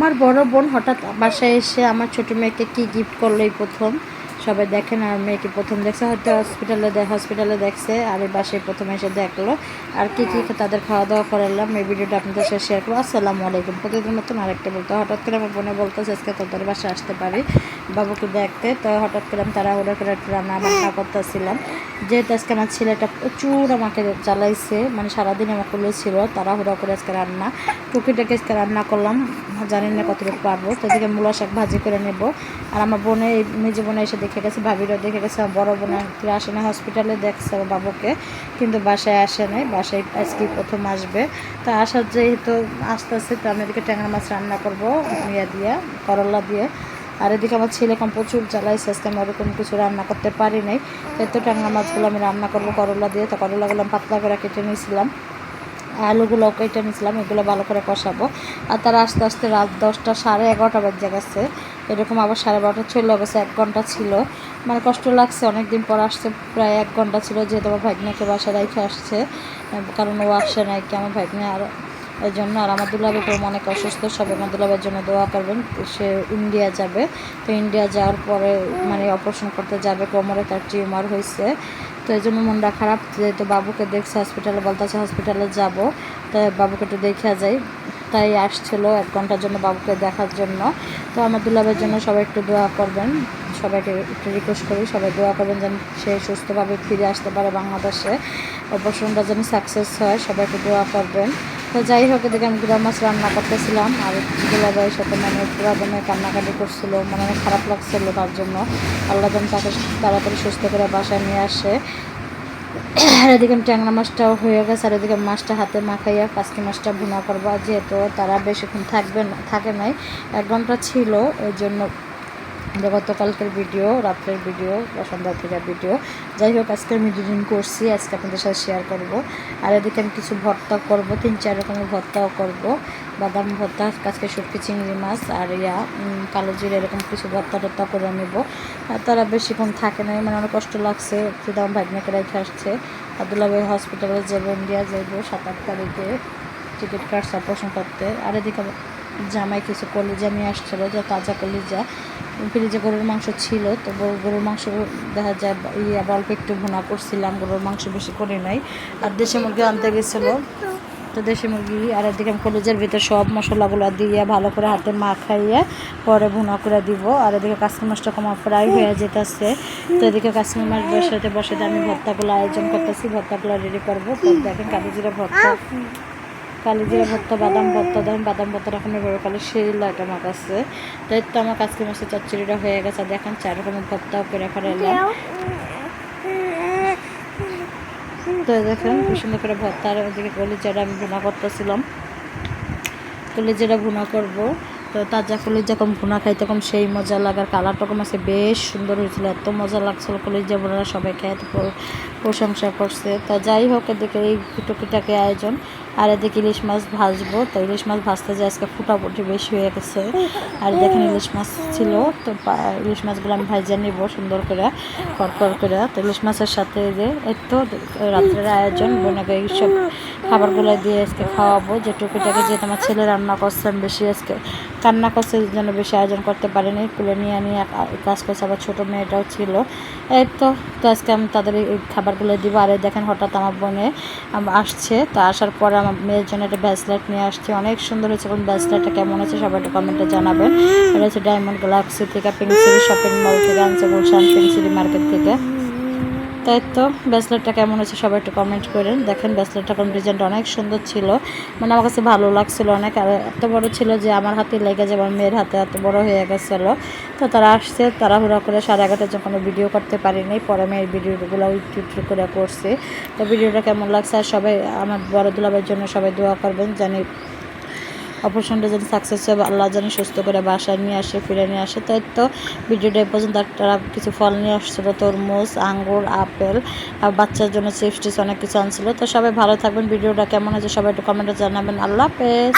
আমার বড় বোন হঠাৎ বাসায় এসে আমার ছোটো মেয়েকে কি গিফট করল এই প্রথম? সবাই দেখেন আর মেয়েকে প্রথম দেখছে, হয়তো হসপিটালে দেখ হসপিটালে দেখছে, আর এই বাসায় প্রথম এসে দেখল। আর কি কি তাদের খাওয়া দাওয়া করালাম, এই ভিডিওটা আপনাদের সাথে শেয়ার করব। আসসালামু আলাইকুম। প্রতিদিন মতন আরেকটা বলতো হঠাৎ করে আমার বোনে বলতো আজকে তোদের বাসায় আসতে পারি। বাবুকে দেখতে, তো হঠাৎ করে আমি তারা ওরা করে একটু রান্না বান্না করতেছিলাম। যেহেতু আজকে আমার ছেলেটা প্রচুর আমাকে জ্বালাইছে মানে সারাদিন আমার কোলে ছিল, তাড়াহুড়া করে আজকে রান্না টুকিটাকে আজকে রান্না করলাম, জানি না কতটুকু পারব। তো এদিকে মূলা শাক ভাজি করে নেব। আর আমার বোনে মেজে বোনে এসে দেখে গেছে, ভাবিরও দেখে গেছে, আমার বড় বোনে আসে না হসপিটালে দেখছে আমার বাবুকে, কিন্তু বাসায় আসে নাই, বাসায় আজকে প্রথম আসবে। তা আসার যেহেতু আস্তে আস্তে তো আমি এদিকে ট্যাংরা মাছ রান্না করব ইয়ে দিয়ে, করলা দিয়ে। আর এদিকে আমার ছেলে এখন প্রচুর জ্বালাইছে, আজকে আমি ওরকম কিছু রান্না করতে পারি নাই। তো ট্যাংরা মাছগুলো আমি রান্না করব করলা দিয়ে, তো করলাগুলো পাতলা করে কেটে নিয়েছিলাম। আলুগুলো কেটে নিয়েছিলাম, এগুলো ভালো করে কষাবো। আর তারা আস্তে আস্তে রাত দশটা সাড়ে এগারোটা বাজে গেছে। এরকম আবার সাড়ে বারোটা চলে গেছে, এক ঘণ্টা ছিল। মানে কষ্ট লাগছে অনেক দিন পর আসছে, প্রায় এক ঘণ্টা ছিল, যেহেতু আমার ভাগ্নাকে বাসা রেখে আসছে, কারণ ও আসছে না কি আমার ভাগ্নে আর এই জন্য আর আমার দুলাবের খুব অনেক অসুস্থ, সবাই আমার দুলাবের জন্য দোয়া করবেন, সে ইন্ডিয়া যাবে। তো ইন্ডিয়া যাওয়ার পরে মানে অপারেশন করতে যাবে, কোমরে তার টিউমার হয়েছে। তো এই জন্য মনটা খারাপ, যেহেতু বাবুকে দেখছে হসপিটালে বলতেছে হসপিটালে যাব। তাই বাবুকে একটু দেখে যাই। তাই আসছিল এক ঘণ্টার জন্য বাবুকে দেখার জন্য। তো আমার দুলাবের জন্য সবাই একটু দোয়া করবেন। সবাইকে একটু রিকোয়েস্ট করি, সবাই দোয়া করবেন যেন সে সুস্থভাবে ফিরে আসতে পারে বাংলাদেশে। অপারেশনটা যেন সাকসেস হয়, সবাইকে দোয়া করবেন। তো যাই হোক, এদিকে আমি গুড়া মাছ রান্না করতেছিলাম আর দুলাভাইয়ের সাথে মানে পুরা দমে কান্নাকাটি করছিল মানে অনেক খারাপ লাগছিল তার জন্য। আল্লাহ যেন তাকে তাড়াতাড়ি সুস্থ করে বাসায় নিয়ে আসে। আর এদিকে ট্যাংরা মাছটাও হয়ে গেছে, আর এদিকে মাছটা হাতে মাখাইয়া কাসকি মাছটা ভুনা করব। যেহেতু তারা বেশিক্ষণ থাকবে না, থাকে নাই, এক ঘণ্টা ছিল, ওই জন্য গতকালকের ভিডিও রাত্রের ভিডিও বা সন্ধ্যা থেকে ভিডিও যাই হোক, আজকে আমি দুদিন করছি, আজকে আপনাদের সাথে শেয়ার করব। আর এদিকে আমি কিছু ভর্তা করব, তিন চার রকমের ভর্তাও করব। বাদাম ভর্তা, আজকে শুটকি, চিংড়ি মাছ, আর ইয়া কালো জিরে, এরকম কিছু ভর্তা টর্তা করে নেব। তারা বেশিক্ষণ থাকে না মানে অনেক কষ্ট লাগছে আমার ভাগ্নাকে রেখে আসছে। আবদুল্লাহ হসপিটালে যাব ইন্ডিয়া যাইব, সাত আট তারিখে টিকিট কাটছে অপারেশন করতে। আর এদিকে জামাই কিছু কলিজা নিয়ে আসছিল, যে তাজা কলিজা। ফ্রিজে গরুর মাংস ছিল, তো গরুর মাংস দেখা যায় ইয়ে অল্প একটু ভুনা করছিলাম, গরুর মাংস বেশি করে নাই। আর দেশি মুরগি আনতে গেছিল। তো দেশি মুরগি আর এদিকে আমি কলেজের ভিতরে সব মশলাগুলো দিয়ে ভালো করে হাতে মা খাইয়ে পরে ভুনা করে দিব। আর এদিকে মাছটা কমা ফ্রাই হয়ে যেতেছে। তো এদিকে মাছ বসাতে বসাতে আমি ভর্তাগুলো আয়োজন করতেছি, ভর্তাগুলো রেডি করব। দেখেন কালিজিরা ভর্তা। কালিজিরা ভর্তা বাদাম ভর্তা দেন বাদাম ভর্তা এখন বড় কালে সেই লাগে আমার কাছে। তাই তো আমার কাছকে মাসে চচ্চড়িটা হয়ে গেছে দেখেন চার রকমের ভর্তাও করে ফেলাম তো দেখেন খুব সুন্দর করে আর ওদিকে কলিজাটা আমি ভুনা করতেছিলাম। কলিজাটা ভুনা করব। তো তাজা কলিজা কম ভুনা খাইতে কম সেই মজা লাগার কালারটা কম আছে। বেশ সুন্দর হয়েছিল, এত মজা লাগছিল কলিজা বোনারা সবাই খেয়ে প্রশংসা করছে। তো যাই হোক, এদিকে এই টুকিটাকে আয়োজন। আর এদিকে ইলিশ মাছ ভাজবো। তো ইলিশ মাছ ভাজতে যে আজকে ফুটাফুটি বেশি হয়ে গেছে। আর দেখেন ইলিশ মাছ ছিল, তো ইলিশ মাছগুলো আমি ভাজিয়ে নিব সুন্দর করে, কড়কড় করে। তো ইলিশ মাছের সাথে যে এত রাত্রের আয়োজন বোনাকে এইসব খাবারগুলো দিয়ে আজকে খাওয়াবো। যে টুকিটাকে যে তোমার ছেলে রান্না করছে, আমি বেশি আজকে কান্না করছে জন্য বেশি আয়োজন করতে পারিনি। কুলে নিয়ে নিয়ে কাজ করছে আবার ছোটো মেয়েটাও ছিল। এই তো তো আজকে আমি তাদের এই খাবারগুলো দিব। আর দেখেন হঠাৎ আমার বোনে আসছে। তো আসার পরে আমার মেয়ের জন্য একটা ব্যাসলেট নিয়ে আসছে। অনেক সুন্দর হয়েছে। এবং ব্যাসলেটটা কেমন হয়েছে সবাই একটা কমেন্টে জানাবেন। এটা হচ্ছে ডায়মন্ড গ্যালাক্সি থেকে সিটি শপিং মল থেকে আনছে গুলশান সিটি মার্কেট থেকে। তাই তো ব্যাসলেটটা কেমন হয়েছে সবাই একটু কমেন্ট করেন। দেখেন ব্যাসলেটটা কোন ডিজাইনটা অনেক সুন্দর ছিল। মানে আমার কাছে ভালো লাগছিল অনেক। আর এত বড় ছিল যে আমার হাতে লেগে যাবে আমার মেয়ের হাতে এত বড় হয়ে গেছিল। তো তারা আসছে, তাড়াহুড়া করে সাড়ে এগারোটার যখন ভিডিও করতে পারিনি। পরে এই ভিডিওগুলো ইউটিউব করে করছি। তো ভিডিওটা কেমন লাগছে? আর সবাই, আমার বড় দুলাবের জন্য সবাই দোয়া করবেন। জানি অপারেশনটা যেন সাকসেস হয়, আল্লাহ যেন সুস্থ করে বাসায় নিয়ে আসে, ফিরে নিয়ে আসে। তাই তো ভিডিওটা এই পর্যন্ত। তারা কিছু ফল নিয়ে আসছিল, তরমুজ, আঙ্গুর, আপেল, আর বাচ্চার জন্য টিপস অনেক কিছু আনছিল। তো সবাই ভালো থাকবেন। ভিডিওটা কেমন আছে সবাই একটু কমেন্টে জানাবেন। আল্লাহ হাফেজ।